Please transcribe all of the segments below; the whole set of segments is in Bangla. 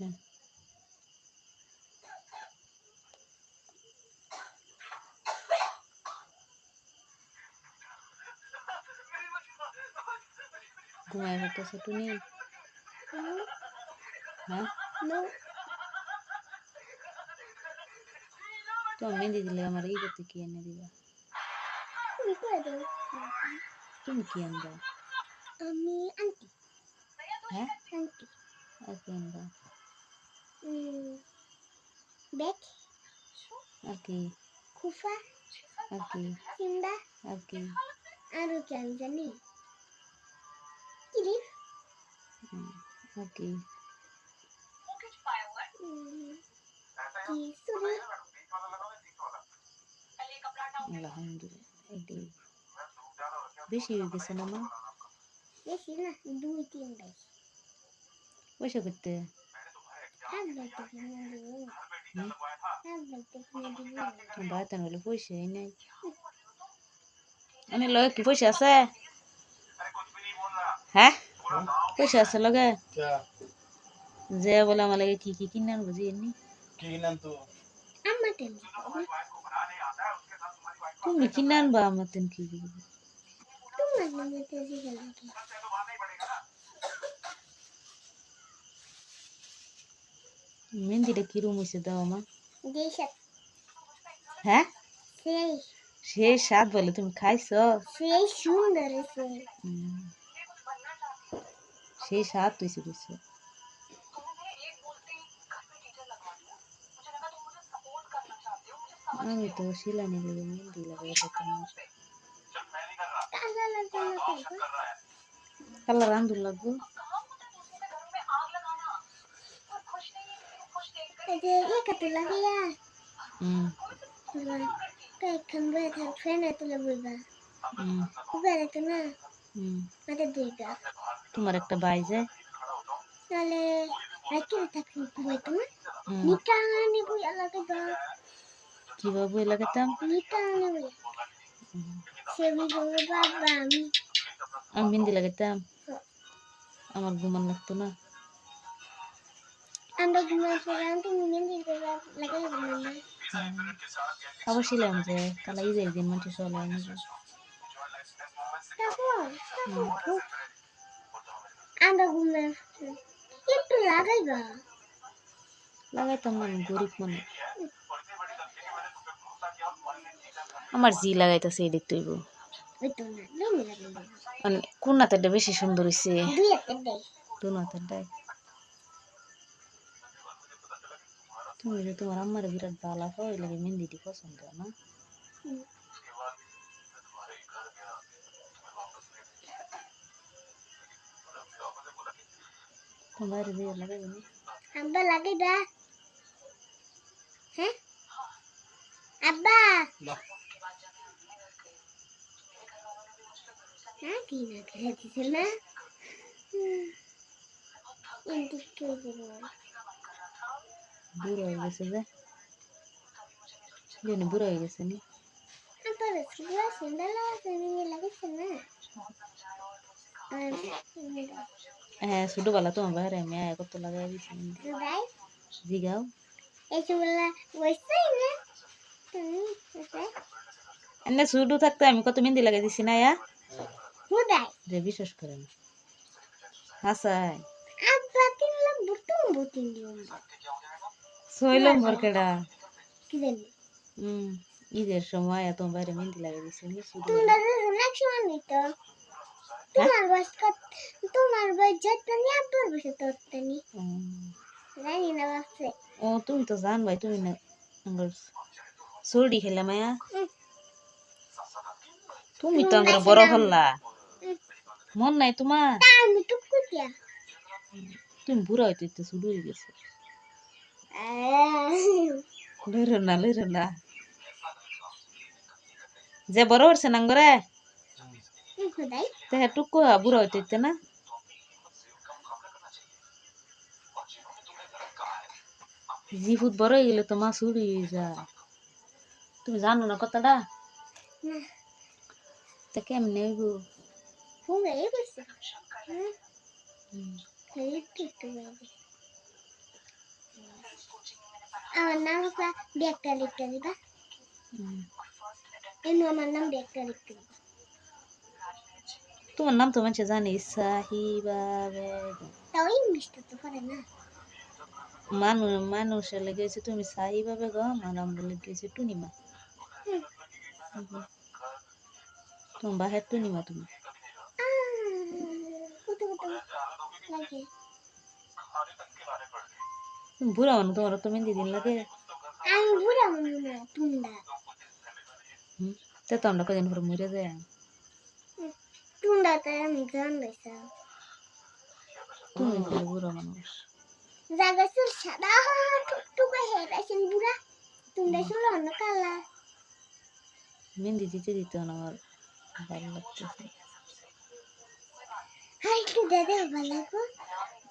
হ্যাঁ ঘুমায় হতেছে টুনি হ্যাঁ তো মেহেন্দি দিলে আমার এই করতে কি এনে দিবা তুমি কি আনবা আমি আন্টি হ্যাঁ আন্টি আর কি আনবা বেক আর কি খুফা আর কি সিম্বা আর কি আরও কি আমি জানি কিলিপ হুম, আর কি কি সুরি আলহামদুলিল্লাহ এটাই বেশি হয়ে গেছে না মা বেশি না দুই তিন বেশ পয়সা করতে হাত বাইতে কিনে দিব হুম? হাত বাইতে কিনে দিব বাড়িতে হলে পয়সাই নাই আমি লগে কি পয়সা আছে হ্যাঁ পয়সা আছে লগে যে বলে আমার লাগে কি কি কিনে আনব যে এমনি আমার তেল তুমি কিনে আনবা আমার তেন কি কি তোমার নামে তেল দিবে লাগে মেহেন্দিটা কিরম হয়েছে দাও আমার? হ্যাঁ? সেই। স্বাদ বলে তুমি খাইছো? সেই সুন্দর সেই স্বাদ হয়েছে বুঝছ। আমি তো শিলানি দেবে মেহেন্দি লাগাই না কালার আন্দুর লাগবো? যে একাতে লাগিয়া হুম কয়েকখান বয়ে থাক ফ্রেন্ডে তুলে বলবা হুম তো না হুম দুইটা তোমার একটা বাই যায় তাহলে রাখি থাকি বই তোমার হুম নিকানি বই আলাদা বা কীভাবে বই লাগাতাম নিকানি বই হুম। সে বাবা আমি আমি মেহেন্দি লাগাতাম আমার ঘুমান লাগতো না ছিলাম যে কালা ঈদের দিন মানুষ চলে আমরা ঘুমাই একটু লাগাইবা লাগাইতাম না আমি গরিব মানুষ আমার জি লাগাইতেছে এদিক তৈব ওই তো না তুমি লাগাইবা মানে কোন নাতেরটা বেশি সুন্দর হয়েছে দুই একটা দেয় দু নাতেরটাই তুমি যে তোমার আম্মার বিরাট ভালো হয় লাগে মেহেন্দিটি পছন্দ না হুম। তোমার দিয়ে লাগাইবে না আব্বা লাগাইবা হ্যাঁ আব্বা হ্যাঁ কি না খেলে দিছে না হুম। কিন্তু কে দেবো বুড়ো হয়ে গেছে যে জানি বুড়ো হয়ে গেছে নি হ্যাঁ ছোটবেলা তোমার বাইরে আমি আয়া কত লাগাই দিছি জিগাও এনে ছোট থাকতে আমি কত মেহেন্দি লাগাই দিছি না ইয়া যে বিশ্বাস করে না হাসাই আব্বা তিন বুতুম বুতুম দিও ছয় নম্বর কেডা কি জানি হুম ঈদের সময় এত বাইরে মেহেন্দি লাগাই দিছি তোমরা দিত তোমার বয়স কত তোমার বয়স যত নি আব্বার বয়স তত জানি না বাপরে ও তুমি তো জান ভাই তুমি না সর্দি খেলে মায়া তুমি তো আঙ্গুর বড় হল্লা মন নাই তোমার তুমি বুড়া হইতে শুরু হয়ে গেছে লইর না লইর না যে বড় হচ্ছে না আঙ্গুরে খুদাই তে টুকু বুড়া হইতে না। জিভুত বড় হয়ে গেলে তো মা চুরি হয়ে যায়। তুমি জানো না কথাটা? তা কেমনে হ্যাঁ হুম। এই একটু একটু বাইরে আমার নাম হচ্ছে ব্যাগটা লিখতে দিবা। এমনি আমার নাম ব্যাগটা লিখতে দিবা তোমার নাম তো মানুষ জানি সাহিবা বেগম তাও ইংলিশটা তো পারে না মানুষ মানুষের তুমি সাহিবা বেগম আর আমরা লেগেছে টুনিমা হুম। হুম। তোমার বাহের টুনিমা তুমি লাগে তুমি বুড়া মানুষ তোমার তো মেহেন্দি দিন লাগে। আমি বুড়া মনে না হুম তা তো আমরা কদিন পরে মরে যায় টুন্ডাতে আমি গান গাইছা তুমি তো বুড়া মানুষ। জায়গা চুল সাদা টুকটুকে হেড আছেন বুড়া। টুন্ডা চুল অন্য কালার। মেহেন্দি দিতে দিতে আমার ভালো লাগতেছে। আর একটু দাদা ভালো লাগবো।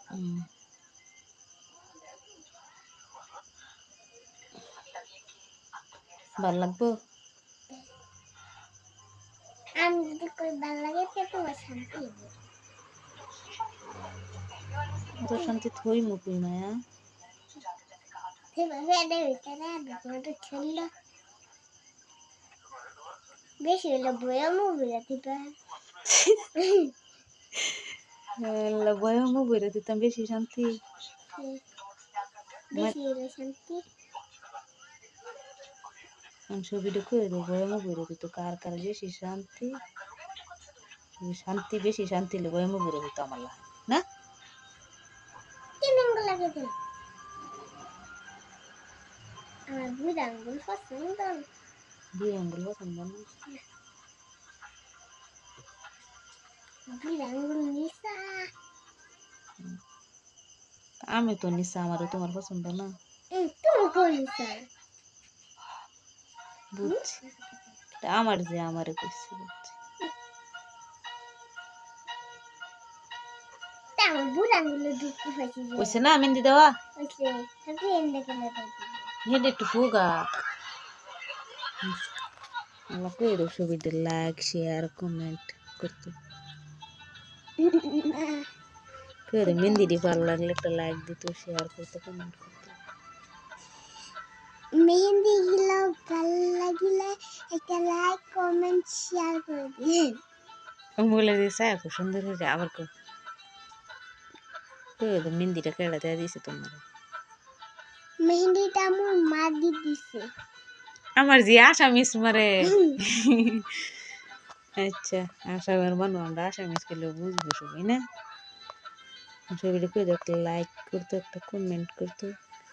হুম। ভালো লাগবো? আমি যদি কই ভালো লাগে তো শান্তি তো শান্তি থই মুকুই মায়া। বেশি হলে বইয়া মুভিরা দিবা। আল্লাহ বয়মও বইরে দিতাম বেশি শান্তি। বেশি হলে শান্তি। ছবিটা করে দেবো বয়মও বইরে দিত। কার কার বেশি শান্তি শান্তি বেশি শান্তি হলে বয়মও বইরে দিত আমার না? বুড়া আঙ্গুল পছন্দ। দুই আঙ্গুল পছন্দ আমি তো নিশ্চা আমারও তোমার পছন্দ না। বুঝছি। আমার যে আমারে কইছে বুঝছি। কইছে না মেহেন্দি দেওয়া? কেন হেড একটু ফুগা। কই দেব ছবিটা লাইক শেয়ার কমেন্ট করতে। কই দেব মেহেন্দি দি ভালো লাগলে একটা লাইক দিত শেয়ার করতে কমেন্ট করতে। মেহেন্দি গুলো ভালো লাগিলে একটা লাইক কমেন্ট শেয়ার করে দিন বলে দিয়েছে খুব সুন্দর হয়েছে আবার কো দেব মেহেন্দিটা কেড়া দেওয়া দিয়েছে তোমার মেহেন্দিটা আমার মা দি দিছে আমার যে আসামিস মারে আচ্ছা আসামের মানুষ আমরা আসামিস করলে বুঝব সবাই না একটা লাইক করতো একটা কমেন্ট করতো